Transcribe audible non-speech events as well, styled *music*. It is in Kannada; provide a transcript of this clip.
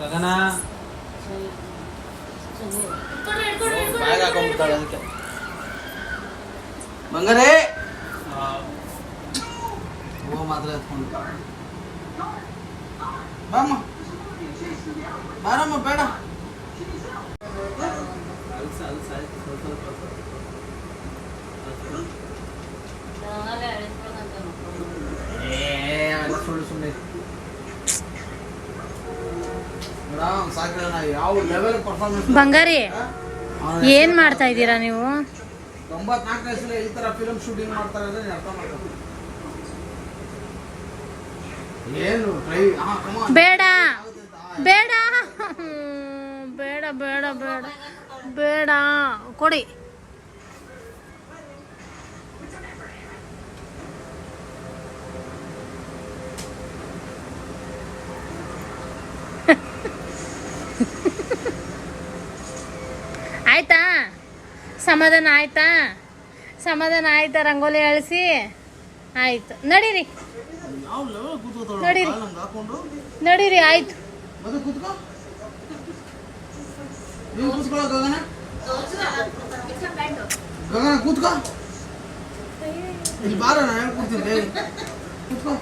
ಗಗನ ಇಟ್ಕೊಡ್ರಿ, ಇಟ್ಕೊಡ್ರಿ, ಇಟ್ಕೊಡ್ರಿ, ಬ್ಯಾಗ್ ಹಾಕೊಂಡ್ಬಿಡ್ತಾಳೆ ಅದಕ್ಕೆ ಬಂಗಾರೇ ಓ ಮಾತ್ರ ಎತ್ಕೊಂಡು ಬಾಮ್ಮ ಬಾರಮ್ಮ ಬೇಡ ಅಲ್ಸ ಅಲ್ಸ ಆಯ್ತು ಸ್ವಲ್ಪ ಸ್ವಲ್ಪ ಬಂಗಾರಿ ಏನ್ ಮಾಡ್ತಾ ಇದ್ದೀರಾ ನೀವು? ಬೇಡ ಬೇಡ. ಬೇಡ ಬೇಡ ಬೇಡ ಬೇಡ. ಕೊಡಿ. *laughs* ಆಯ್ತಾ? ಸಮಾಧಾನ ಆಯ್ತಾ? ಸಮಾಧಾನ ಆಯ್ತಾ? ರಂಗೋಲಿ ಅಳಿಸಿ? ಆಯ್ತು. ನಡೀರಿ. ನಡೀರಿ. ನಡೀರಿ ಆಯ್ತು. ಕೂತ್ಕೋ. ಇಲ್ಲಿ ಬಾರ ನಾನು ಹೇಳ್ಕೊಡ್ತೀನಿ ಕೂತ್ಕೋ.